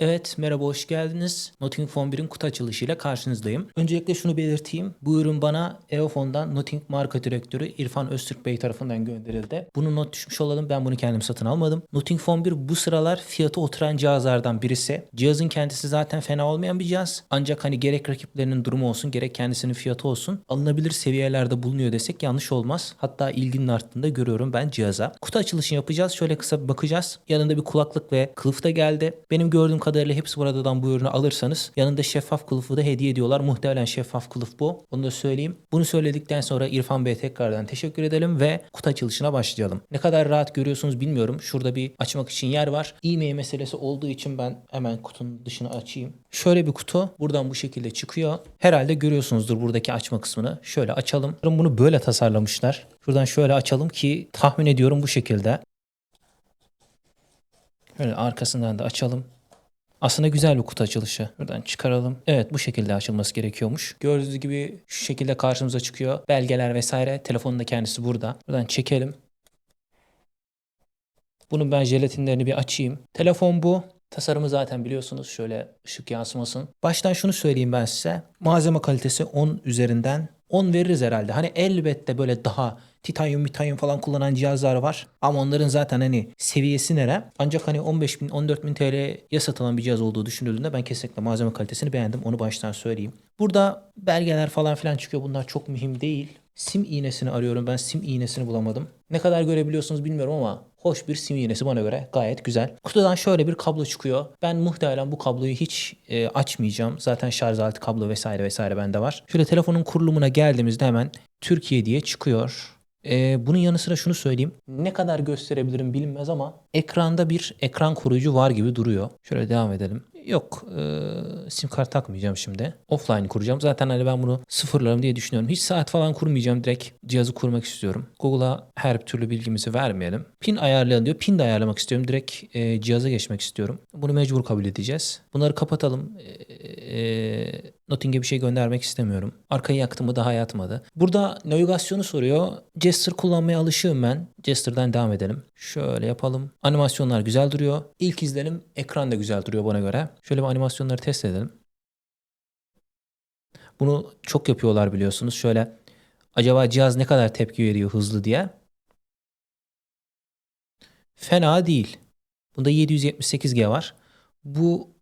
Evet, merhaba, hoş geldiniz. Notting Phone 1'in kutu açılışıyla karşınızdayım. Öncelikle şunu belirteyim. Bu ürün bana EOFON'dan Notting Marka Direktörü İrfan Öztürk Bey tarafından gönderildi. Bunu not düşmüş olalım. Ben bunu kendim satın almadım. Notting Phone 1 bu sıralar fiyatı oturan cihazlardan birisi. Cihazın kendisi zaten fena olmayan bir cihaz. Ancak hani gerek rakiplerinin durumu olsun gerek kendisinin fiyatı olsun alınabilir seviyelerde bulunuyor desek yanlış olmaz. Hatta ilginin arttığında görüyorum ben cihaza. Kutu açılışını yapacağız. Şöyle kısa bir bakacağız. Yanında bir kulaklık ve kılıf da geldi. Benim gördüğüm kadarıyla hepsi buradan bu ürünü alırsanız yanında şeffaf kılıfı da hediye ediyorlar. Muhtemelen şeffaf kılıf bu. Onu da söyleyeyim. Bunu söyledikten sonra İrfan Bey'e tekrardan teşekkür edelim ve kutu açılışına başlayalım. Ne kadar rahat görüyorsunuz bilmiyorum. Şurada bir açmak için yer var. E-mail meselesi olduğu için ben hemen kutunun dışını açayım. Şöyle bir kutu buradan bu şekilde çıkıyor. Herhalde görüyorsunuzdur buradaki açma kısmını. Şöyle açalım. Bunu böyle tasarlamışlar. Şuradan şöyle açalım ki tahmin ediyorum bu şekilde. Şöyle arkasından da açalım. Aslında güzel bir kutu açılışı. Buradan çıkaralım. Evet bu şekilde açılması gerekiyormuş. Gördüğünüz gibi şu şekilde karşımıza çıkıyor. Belgeler vesaire. Telefonun da kendisi burada. Buradan çekelim. Bunun ben jelatinlerini bir açayım. Telefon bu. Tasarımı zaten biliyorsunuz. Şöyle ışık yansımasın. Baştan şunu söyleyeyim ben size. Malzeme kalitesi 10 üzerinden 10 veririz herhalde. Hani elbette böyle daha titanyum mitanyum falan kullanan cihazlar var. Ama onların zaten hani seviyesi nere? Ancak hani 15 bin 14 bin TL'ye satılan bir cihaz olduğu düşünüldüğünde ben kesinlikle malzeme kalitesini beğendim. Onu baştan söyleyeyim. Burada belgeler falan filan çıkıyor. Bunlar çok mühim değil. Sim iğnesini arıyorum. Ben sim iğnesini bulamadım. Ne kadar görebiliyorsunuz bilmiyorum ama hoş bir sim iğnesi bana göre gayet güzel. Kutudan şöyle bir kablo çıkıyor. Ben muhtemelen bu kabloyu hiç e, açmayacağım. Zaten şarj aleti kablo vesaire vesaire bende var. Şöyle telefonun kurulumuna geldiğimizde hemen Türkiye diye çıkıyor. Ee, bunun yanı sıra şunu söyleyeyim. Ne kadar gösterebilirim bilinmez ama ekranda bir ekran koruyucu var gibi duruyor. Şöyle devam edelim. Yok e, sim kart takmayacağım şimdi. Offline kuracağım. Zaten hani ben bunu sıfırlarım diye düşünüyorum. Hiç saat falan kurmayacağım. Direkt cihazı kurmak istiyorum. Google'a her türlü bilgimizi vermeyelim. Pin ayarlayalım diyor. Pin de ayarlamak istiyorum. Direkt e, cihaza geçmek istiyorum. Bunu mecbur kabul edeceğiz. Bunları kapatalım. E, e, Notting'e bir şey göndermek istemiyorum. Arkayı yaktım mı daha yatmadı. Burada navigasyonu soruyor. Jester kullanmaya alışığım ben. Jester'dan devam edelim. Şöyle yapalım. Animasyonlar güzel duruyor. İlk izlenim ekran da güzel duruyor bana göre. Şöyle bir animasyonları test edelim. Bunu çok yapıyorlar biliyorsunuz. Şöyle acaba cihaz ne kadar tepki veriyor hızlı diye. Fena değil. Bunda 778G var. Bu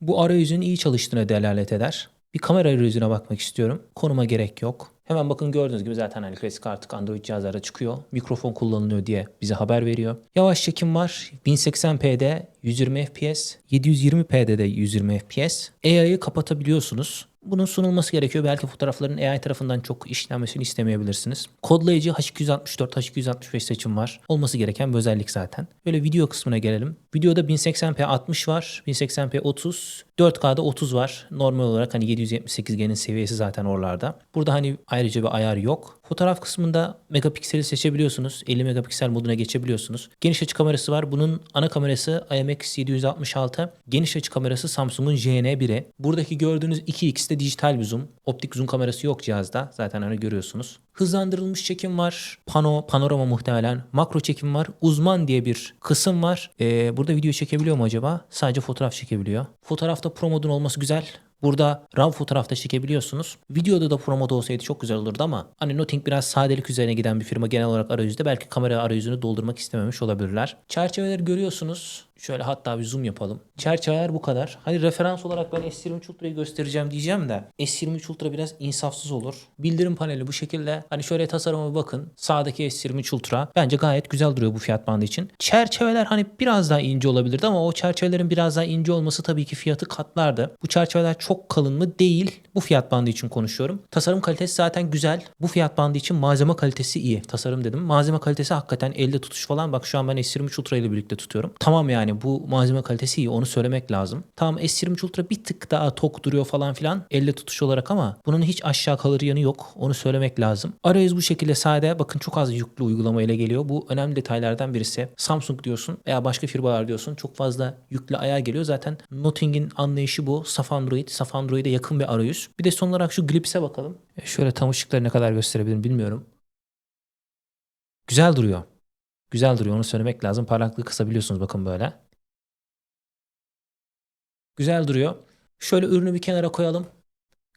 bu arayüzün iyi çalıştığına delalet eder. Bir kamera arayüzüne bakmak istiyorum. Konuma gerek yok. Hemen bakın gördüğünüz gibi zaten hani klasik artık Android cihazlarda çıkıyor. Mikrofon kullanılıyor diye bize haber veriyor. Yavaş çekim var. 1080p'de 120 fps, 720p'de de 120 fps. AI'yı kapatabiliyorsunuz. Bunun sunulması gerekiyor. Belki fotoğrafların AI tarafından çok işlenmesini istemeyebilirsiniz. Kodlayıcı H264, H265 seçim var. Olması gereken bir özellik zaten. Böyle video kısmına gelelim. Videoda 1080p 60 var, 1080p 30, 4K'da 30 var. Normal olarak hani 778G'nin seviyesi zaten oralarda. Burada hani ayrıca bir ayar yok. Fotoğraf kısmında megapikseli seçebiliyorsunuz. 50 megapiksel moduna geçebiliyorsunuz. Geniş açı kamerası var. Bunun ana kamerası IMX766. Geniş açı kamerası Samsung'un JN1'i. Buradaki gördüğünüz 2x de dijital bir zoom. Optik zoom kamerası yok cihazda. Zaten hani görüyorsunuz. Hızlandırılmış çekim var. Pano, panorama muhtemelen. Makro çekim var. Uzman diye bir kısım var. Ee, burada video çekebiliyor mu acaba? Sadece fotoğraf çekebiliyor. Fotoğrafta Pro modun olması güzel. Burada RAW fotoğrafta çekebiliyorsunuz. Videoda da Pro mod olsaydı çok güzel olurdu ama hani Noting biraz sadelik üzerine giden bir firma genel olarak arayüzde belki kamera arayüzünü doldurmak istememiş olabilirler. Çerçeveleri görüyorsunuz. Şöyle hatta bir zoom yapalım. Çerçeveler bu kadar. Hani referans olarak ben S23 Ultra'yı göstereceğim diyeceğim de S23 Ultra biraz insafsız olur. Bildirim paneli bu şekilde. Hani şöyle tasarıma bakın. Sağdaki S23 Ultra bence gayet güzel duruyor bu fiyat bandı için. Çerçeveler hani biraz daha ince olabilirdi ama o çerçevelerin biraz daha ince olması tabii ki fiyatı katlardı. Bu çerçeveler çok kalın mı? Değil. Bu fiyat bandı için konuşuyorum. Tasarım kalitesi zaten güzel. Bu fiyat bandı için malzeme kalitesi iyi. Tasarım dedim. Malzeme kalitesi hakikaten elde tutuş falan. Bak şu an ben S23 Ultra ile birlikte tutuyorum. Tamam yani bu malzeme kalitesi iyi. Onu söylemek lazım. Tamam S23 Ultra bir tık daha tok duruyor falan filan. Elle tutuş olarak ama bunun hiç aşağı kalır yanı yok. Onu söylemek lazım. Arayüz bu şekilde sade. Bakın çok az yüklü uygulama ile geliyor. Bu önemli detaylardan birisi. Samsung diyorsun veya başka firmalar diyorsun. Çok fazla yüklü ayağa geliyor. Zaten Nothing'in anlayışı bu. Saf Android. Saf Android'e yakın bir arayüz. Bir de son olarak şu Glips'e bakalım. E, Şöyle tam ışıkları ne kadar gösterebilirim bilmiyorum. Güzel duruyor. Güzel duruyor onu söylemek lazım. Parlaklığı kısabiliyorsunuz bakın böyle. Güzel duruyor. Şöyle ürünü bir kenara koyalım.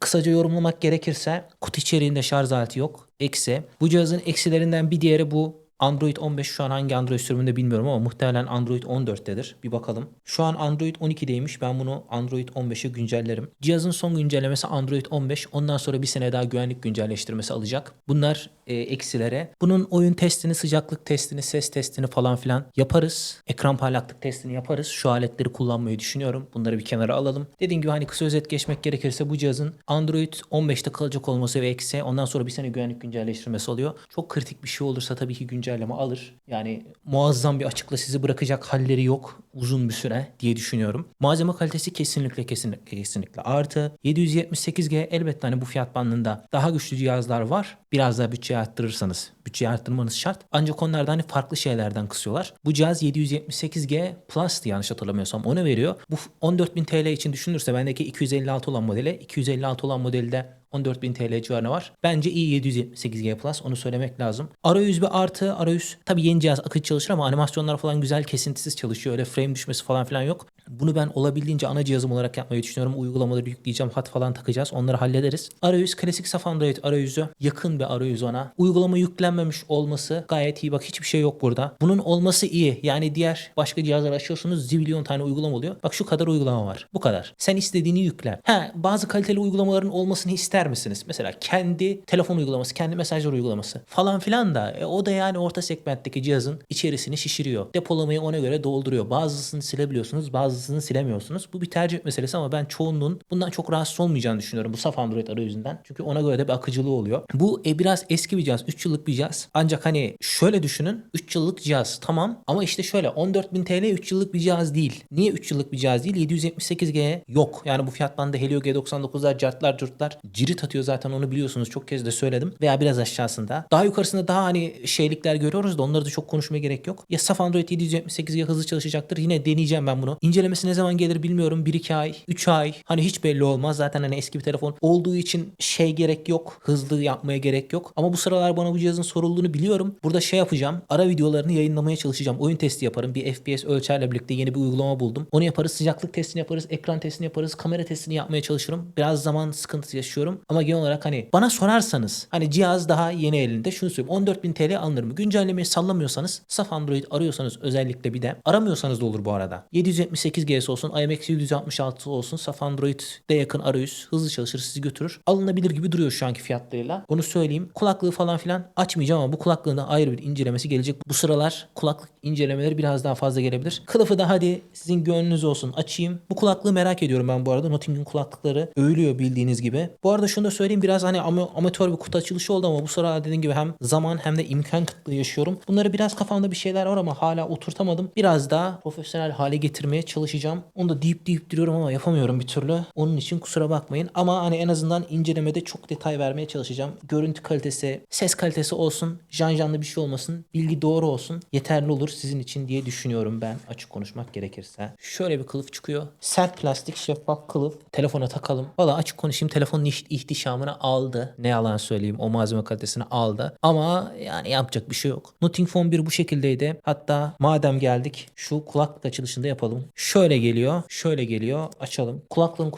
Kısaca yorumlamak gerekirse kutu içeriğinde şarj aleti yok. Eksi. Bu cihazın eksilerinden bir diğeri bu Android 15 şu an hangi Android sürümünde bilmiyorum ama muhtemelen Android 14'tedir. Bir bakalım. Şu an Android 12'deymiş. Ben bunu Android 15'e güncellerim. Cihazın son güncellemesi Android 15. Ondan sonra bir sene daha güvenlik güncelleştirmesi alacak. Bunlar e, eksilere. Bunun oyun testini, sıcaklık testini, ses testini falan filan yaparız. Ekran parlaklık testini yaparız. Şu aletleri kullanmayı düşünüyorum. Bunları bir kenara alalım. Dediğim gibi hani kısa özet geçmek gerekirse bu cihazın Android 15'te kalacak olması ve eksi ondan sonra bir sene güvenlik güncelleştirmesi oluyor. Çok kritik bir şey olursa tabii ki güncelleme alır. Yani muazzam bir açıkla sizi bırakacak halleri yok uzun bir süre diye düşünüyorum. Malzeme kalitesi kesinlikle kesinlikle kesinlikle artı. 778G elbette hani bu fiyat bandında daha güçlü cihazlar var. Biraz daha bütçeyi arttırırsanız bütçeyi arttırmanız şart. Ancak onlarda hani farklı şeylerden kısıyorlar. Bu cihaz 778G Plus'tı yanlış hatırlamıyorsam. O ne veriyor? Bu 14.000 TL için düşünülürse bendeki 256 olan modele 256 olan modelde 14.000 TL civarına var. Bence iyi 778G Plus onu söylemek lazım. Arayüz bir artı arayüz. Tabi yeni cihaz akıcı çalışır ama animasyonlar falan güzel kesintisiz çalışıyor. Öyle frame düşmesi falan filan yok. Bunu ben olabildiğince ana cihazım olarak yapmayı düşünüyorum. Uygulamaları yükleyeceğim, hat falan takacağız. Onları hallederiz. Arayüz klasik saf Android arayüzü. Yakın bir arayüz ona. Uygulama yüklenmemiş olması gayet iyi. Bak hiçbir şey yok burada. Bunun olması iyi. Yani diğer başka cihazlar açıyorsunuz zibilyon tane uygulama oluyor. Bak şu kadar uygulama var. Bu kadar. Sen istediğini yükle. Ha bazı kaliteli uygulamaların olmasını ister misiniz? Mesela kendi telefon uygulaması, kendi mesajlar uygulaması falan filan da e, o da yani orta segmentteki cihazın içerisini şişiriyor. Depolamayı ona göre dolduruyor. Bazısını silebiliyorsunuz, bazısını silemiyorsunuz. Bu bir tercih meselesi ama ben çoğunluğun bundan çok rahatsız olmayacağını düşünüyorum bu saf Android arayüzünden. Çünkü ona göre de bir akıcılığı oluyor. Bu e, biraz eski bir cihaz, 3 yıllık bir cihaz. Ancak hani şöyle düşünün 3 yıllık cihaz tamam ama işte şöyle 14.000 TL 3 yıllık bir cihaz değil. Niye 3 yıllık bir cihaz değil? 778G yok. Yani bu fiyat bandı Helio G99'lar, cartlar, curtlar cirit atıyor zaten onu biliyorsunuz. Çok kez de söyledim. Veya biraz aşağısında. Daha yukarısında daha hani şeylikler görüyoruz da onları da çok konuşmaya gerek yok. Ya saf Android 778G hızlı çalışacaktır. Yine deneyeceğim ben bunu. İncelemesi ne zaman gelir bilmiyorum. 1-2 ay, 3 ay. Hani hiç belli olmaz. Zaten hani eski bir telefon olduğu için şey gerek yok. Hızlı yapmaya gerek yok. Ama bu sıralar bana bu cihazın sorulduğunu biliyorum. Burada şey yapacağım. Ara videolarını yayınlamaya çalışacağım. Oyun testi yaparım. Bir FPS ölçerle birlikte yeni bir uygulama buldum. Onu yaparız. Sıcaklık testini yaparız. Ekran testini yaparız. Kamera testini yapmaya çalışırım. Biraz zaman sıkıntısı yaşıyorum. Ama genel olarak hani bana sorarsanız hani cihaz daha yeni elinde şunu söyleyeyim 14.000 TL alınır mı? Güncellemeyi sallamıyorsanız saf Android arıyorsanız özellikle bir de aramıyorsanız da olur bu arada. 778G'si olsun IMX 766 olsun saf Android'de yakın arayüz hızlı çalışır sizi götürür. Alınabilir gibi duruyor şu anki fiyatlarıyla. Onu söyleyeyim. Kulaklığı falan filan açmayacağım ama bu kulaklığın ayrı bir incelemesi gelecek. Bu sıralar kulaklık incelemeleri biraz daha fazla gelebilir. Kılıfı da hadi sizin gönlünüz olsun açayım. Bu kulaklığı merak ediyorum ben bu arada. Nottingham'ın kulaklıkları övülüyor bildiğiniz gibi. Bu arada şunu da söyleyeyim biraz hani ama amatör bir kutu açılışı oldu ama bu sıra dediğim gibi hem zaman hem de imkan kıtlığı yaşıyorum. Bunları biraz kafamda bir şeyler var ama hala oturtamadım. Biraz daha profesyonel hale getirmeye çalışacağım. Onu da deyip deyip duruyorum ama yapamıyorum bir türlü. Onun için kusura bakmayın. Ama hani en azından incelemede çok detay vermeye çalışacağım. Görüntü kalitesi, ses kalitesi olsun, janjanlı bir şey olmasın, bilgi doğru olsun. Yeterli olur sizin için diye düşünüyorum ben açık konuşmak gerekirse. Şöyle bir kılıf çıkıyor. Sert plastik şeffaf kılıf. Telefona takalım. Valla açık konuşayım telefonun iht- ihtişamını aldı. Ne yalan söyleyeyim o malzeme kalitesini aldı. Ama yani yapacak bir şey yok. Notting Phone 1 bu şekildeydi. Hatta madem geldik şu kulaklık açılışında yapalım. Şöyle geliyor. Şöyle geliyor. Açalım. Kulaklığın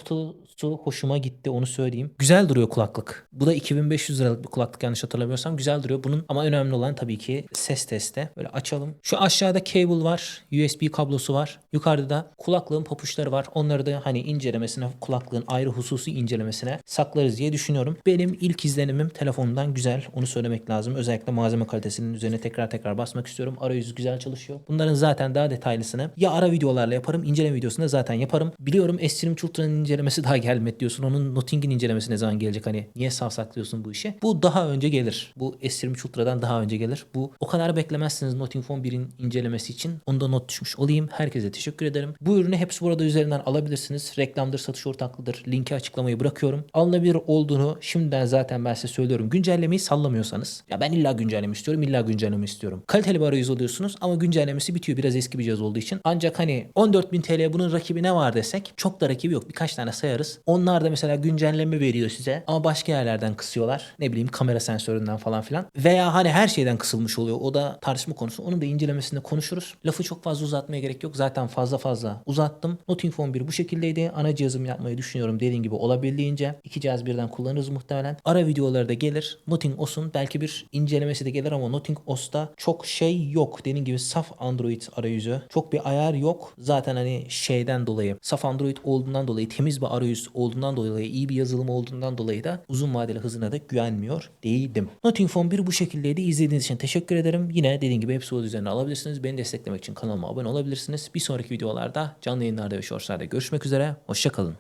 kutusu hoşuma gitti onu söyleyeyim. Güzel duruyor kulaklık. Bu da 2500 liralık bir kulaklık yanlış hatırlamıyorsam. Güzel duruyor. Bunun ama önemli olan tabii ki ses testi. Böyle açalım. Şu aşağıda cable var. USB kablosu var. Yukarıda da kulaklığın papuçları var. Onları da hani incelemesine, kulaklığın ayrı hususi incelemesine saklarız diye düşünüyorum. Benim ilk izlenimim telefondan güzel. Onu söylemek lazım. Özellikle malzeme kalitesinin üzerine tekrar tekrar basmak istiyorum. Arayüzü güzel çalışıyor. Bunların zaten daha detaylısını ya ara videolarla yaparım. inceleme videosunda zaten yaparım. Biliyorum S23 Ultra'nın incelemesi daha gelmedi diyorsun. Onun Notting'in incelemesi ne zaman gelecek? Hani niye savsaklıyorsun bu işi? Bu daha önce gelir. Bu S23 Ultra'dan daha önce gelir. Bu o kadar beklemezsiniz Notting Phone 1'in incelemesi için. Onu da not düşmüş olayım. Herkese teşekkür ederim. Bu ürünü hepsi burada üzerinden alabilirsiniz. Reklamdır, satış ortaklıdır. Linki açıklamayı bırakıyorum. Alınabilir olduğunu şimdiden zaten ben size söylüyorum. Güncellemeyi sallamıyorsanız. Ya ben illa güncelleme istiyorum, illa güncelleme istiyorum. Kaliteli bir arayüz alıyorsunuz ama güncellemesi bitiyor. Biraz eski bir cihaz olduğu için. Ancak hani 14.000 TL bunun rakibi ne var desek çok da rakibi yok. Birkaç tane sayarız. Onlar da mesela güncelleme veriyor size ama başka yerlerden kısıyorlar. Ne bileyim kamera sensöründen falan filan. Veya hani her şeyden kısılmış oluyor. O da tartışma konusu. Onun da incelemesinde konuşuruz. Lafı çok fazla uzatmaya gerek yok. Zaten fazla fazla uzattım. Noting Phone 1 bu şekildeydi. Ana cihazım yapmayı düşünüyorum dediğim gibi olabildiğince. iki cihaz birden kullanırız muhtemelen. Ara videoları da gelir. Noting OS'un belki bir incelemesi de gelir ama Noting OS'ta çok şey yok. Dediğim gibi saf Android arayüzü. Çok bir ayar yok. Zaten hani şeyden dolayı saf Android olduğundan dolayı temiz bir arayüz olduğundan dolayı iyi bir yazılım olduğundan dolayı da uzun vadeli hızına da güvenmiyor değildim. Noting Phone 1 bu şekildeydi. İzlediğiniz için teşekkür ederim. Yine dediğim gibi hepsi üzerine alabilirsiniz. Beni desteklemek için kanalıma abone olabilirsiniz. Bir sonraki videolarda canlı yayınlarda ve shortslarda görüşmek üzere. Hoşçakalın.